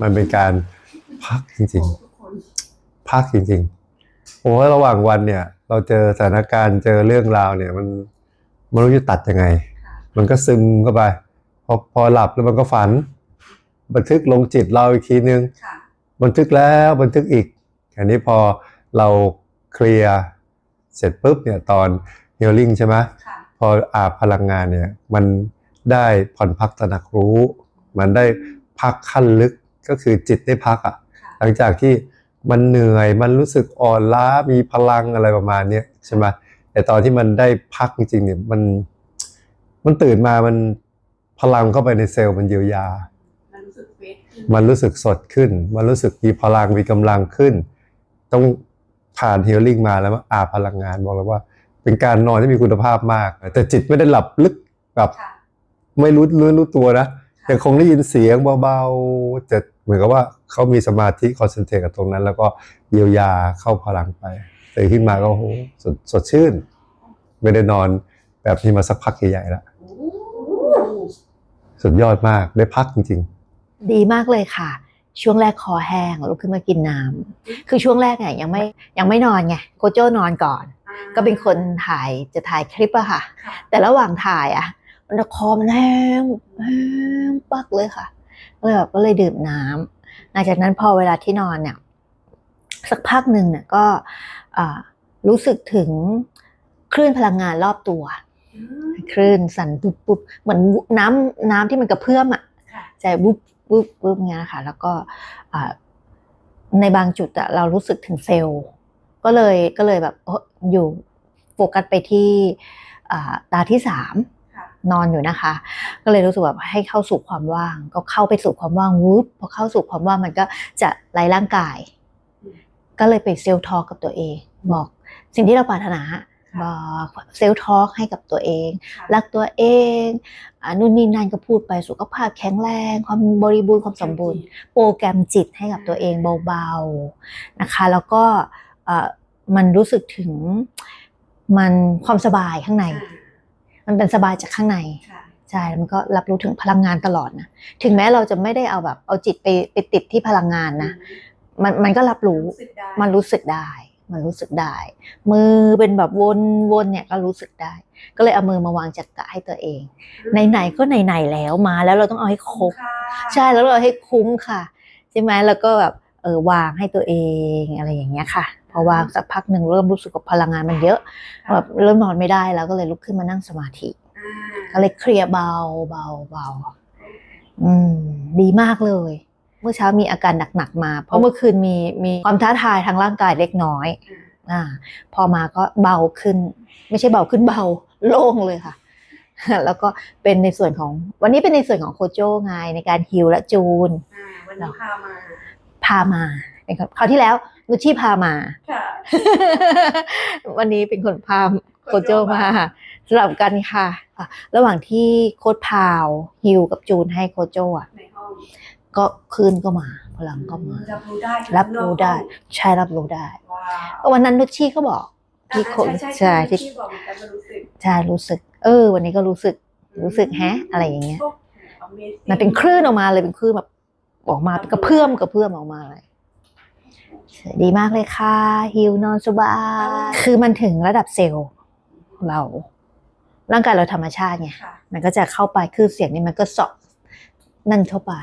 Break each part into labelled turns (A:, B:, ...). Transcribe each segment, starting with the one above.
A: มันเป็นการพักจริงๆ พักจริงๆผมว่าระหว่างวันเนี่ย เราเจอสถานการณ์เจอเรื่องราวเนี่ย มันมันรู้จะตัดยังไง มันก็ซึมเข้าไป พอพอหลับแล้วมันก็ฝัน บันทึกลงจิตเราอีกทีนึง
B: ค่ะ
A: บันทึกแล้วบันทึกอีก อันนี้พอเราเคลียร์เสร็จปุ๊บเนี่ยตอนเฮลลิ่งใช่ไหม
B: ค่ะ
A: พออาบพลังงานเนี่ย มันได้ผ่อนพักตระหนักรู้ มันได้พักขั้นลึก ก็คือจิตได้พักอะ่ะ
B: ค่ะ
A: หลังจากที่มันเหนื่อยมันรู้สึกอ่อนล้ามีพลังอะไรประมาณเนี้ยใช่ไหมแต่ตอนที่มันได้พักจริงๆเนี่ยมันมันตื่นมามันพลังเข้าไปในเซลล์มันเยียวยา
B: มันรู้สึกเฟสขึ้น
A: มันรู้สึกสดขึ้น มันรู้สึกมีพลังมีกำลังขึ้น ต้องผ่านฮีลลิ่งมาแล้วมาอาบพลังงานบอกเลยว่า เป็นการนอนที่มีคุณภาพมาก แต่จิตไม่ได้หลับลึกแบบ
B: ค่ะ
A: ไม่รู้รู้รู้ตัวนะยังคงได้ยินเสียงเบาๆจะ เหมือนกับว่าเขามีสมาธิคอนเซนเทรตกับตรงนั้น แล้วก็เยียวยาเข้าพลังไปตื่นขึ้นมาก็โหสดสดชื่น ไม่ได้นอนแบบนี้มาสักพักใหญ่ๆแล้วสุดยอดมากได้พักจริง ๆ
C: ดีมากเลยค่ะ ช่วงแรกคอแห้งลุกขึ้นมากินน้ำคือช่วงแรกเนี่ยยังไม่ยังไม่นอนไงโคโจ้นอนก่อน
B: อ
C: ก็เป็นคนถ่ายจะถ่ายคลิปอะค่ะ
B: ค่ะ
C: แต่ระหว่างถ่ายอะมันคอมันแห้งแห้งปักเลยค่ะ ก็เลยแบบก็เลยดื่มน้ำหลังจากนั้นพอเวลาที่นอนเนี่ยสักพักหนึ่งเนี่ยก็อ่ารู้สึกถึงคลื่นพลังงานรอบตัว
B: อืม
C: คลื่นสั่นปุ๊บปุ๊บเหมือนน้ำน้ำที่มันกระเพื่อมอะ
B: ค่ะ
C: ใจวุบวุบวุบเงี้ยนะคะแล้วก็อ่าในบางจุดอะเรารู้สึกถึงเซลล์ ก็เลยก็เลยแบบเอ้ออยู่โฟกัสไปที่อ่าตาที่สาม
B: ค่ะ
C: นอนอยู่นะคะ ก็เลยรู้สึกแบบให้เข้าสู่ความว่าง ก็เข้าไปสู่ความว่างวุบพอเข้าสู่ความว่างมันก็จะไร้ร่างกาย ก็เลยไปเซลล์ทอกับตัวเอง บอกสิ่งที่เราปรารถนาบอกเซลล์ทอให้กับตัวเอง
B: ค่ะ
C: รักตัวเองอานู่นนี่นั่นก็พูดไปสุขภาพแข็งแรง ความบริบูรณ์ความสมบูรณ์ โปรแกรมจิตให้กับตัวเองเบาๆนะคะ แล้วก็เอ่อมันรู้สึกถึงมันความสบายข้างใน
B: อ่า
C: มันเป็นสบายจากข้างใน
B: ค่ะ
C: ใช่แล้วมันก็รับรู้ถึงพลังงานตลอดนะถึงแม้เราจะไม่ได้เอาแบบเอาจิตไปไปติดที่พลังงานนะมันมันก็รับรู้
B: รู้สึกได้
C: มันรู้สึกได้ มันรู้สึกได้ มือเป็นแบบวนวนเนี่ยก็รู้สึกได้ ก็เลยเอามือมาวางจักระให้ตัวเองไหนๆก็ไหนๆแล้วมาแล้วเราต้องเอาให้ครบ
B: ค่ะ
C: ใช่แล้วเราให้คุ้มค่ะใช่ไหมแล้วก็แบบเออวางให้ตัวเองอะไรอย่างเงี้ยค่ะพ อวางสักพักหนึ่งเริ่มรู้สึกว่าพลังงานมันเยอะแบบเริ่มนอนไม่ได้แล้วก็เลยลุกขึ้นมานั่งสมาธิ
B: อ่า
C: ก็เลยเคลียร์เบาเบาเบาอืม ดีมากเลย เมื่อเช้ามีอาการหนักๆมา เพราะเมื่อคืนมีมีความท้าทายทางร่างกายเล็กน้อย
B: อ่า
C: อ่าพอมาก็เบาขึ้น ไม่ใช่เบาขึ้นเบาโล่งเลยค่ะ แล้วก็เป็นในส่วนของ วันนี้เป็นในส่วนของโคโจไงในการฮิลและจูน
B: อ่าวันนี้พามา
C: พามาเป็นคนคราวที่แล้ว นุชชี่พามา
B: ค่ะ
C: วันนี้เป็นคนพาโคโจมาสลับกันค่ะอะระหว่างที่โค้ดพาวฮิวกับจูนให้โคโจอะ
B: ในห้อง
C: ก็คลื่นก็มาพลังก็มา
B: รับรู้ได้
C: รับรู้ได้ ใช่รับรู้ได้
B: ว้า
C: ก็
B: ว
C: วันนั้นนุชชี่ก็บอกที่คน
B: อ่าใช่
C: ใช่
B: ใช่
C: ที่
B: ที่บอกเหมือนกันว่ารู้สึก
C: ใช่รู้สึก เออ วันนี้ก็รู้สึกรู้สึกแฮะ อะไรอย่างเงี้ย
B: โอ้โห Amazing
C: มันเป็นคลื่นออกมาเลยเป็นคลื่นแบบออกมาเป็นกระเพื่อมกระเพื่อมออกมาเลย ดีมากเลยค่ะ ฮิวนอนสบายคือมันถึงระดับเซลล์เรา ร่างกายเราธรรมชาติไง
B: ค่ะ
C: มันก็จะเข้าไปคือเสียงนี่มันก็เสอบนั่นเข้าไป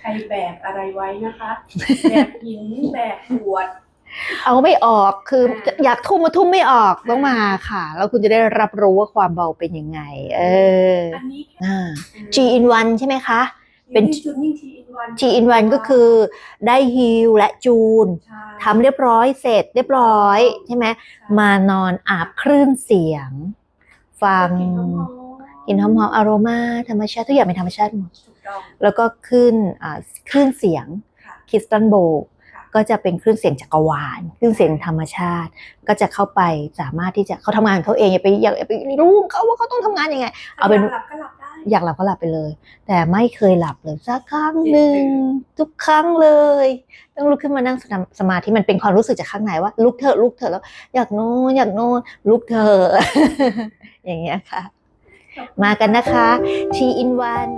B: ใครแบกอะไรไว้นะคะแบกหินแบกขวด
C: เอาไม่ออกคือ
B: อ่า
C: อยากทุ่มมาทุ่มไม่ออกต้องมาค่ะ แล้วคุณจะได้รับรู้ว่าความเบาเป็นยังไง เออ
B: อันนี้
C: อ่า G in one ใช่ไหมคะ เป็น
B: จุดนิ่งทีอินวัน
C: G in one ก็คือได้ฮิลและจูนทำเรียบร้อยเสร็จเรียบร้อยใช่ไหมมานอนอาบคลื่นเสียง ฟังกลิ่นหอมๆอารมาธรรมชาติทุกอย่างเป็นธรรมชาติหมด
B: ถูกต้อง
C: แล้วก็ขึ้นอ่าคลื่นเสียง
B: ค่ะ
C: คริสตัลโบ
B: ค่ะ
C: ก็จะเป็นคลื่นเสียงจักรวาลคลื่นเสียงธรรมชาติ ก็จะเข้าไปสามารถที่จะเขาทำงานของเขาเองอย่าไปอย่าไปรู้เขาว่าเขาต้องทำงานยังไง เอาเป็น
B: หลับก็หลับได้
C: อยากหลับก็หลับไปเลย แต่ไม่เคยหลับเลยสักครั้งหนึ่งทุกครั้งเลย ต้องลุกขึ้นมานั่งสมาสมาธิมันเป็นความรู้สึกจากข้างในว่า ลุกเถอะลุกเถอะแล้ว อยากโน้นอยากโน้นลุกเถอะอย่างเงี้ยค่ะ มากันนะคะ T in one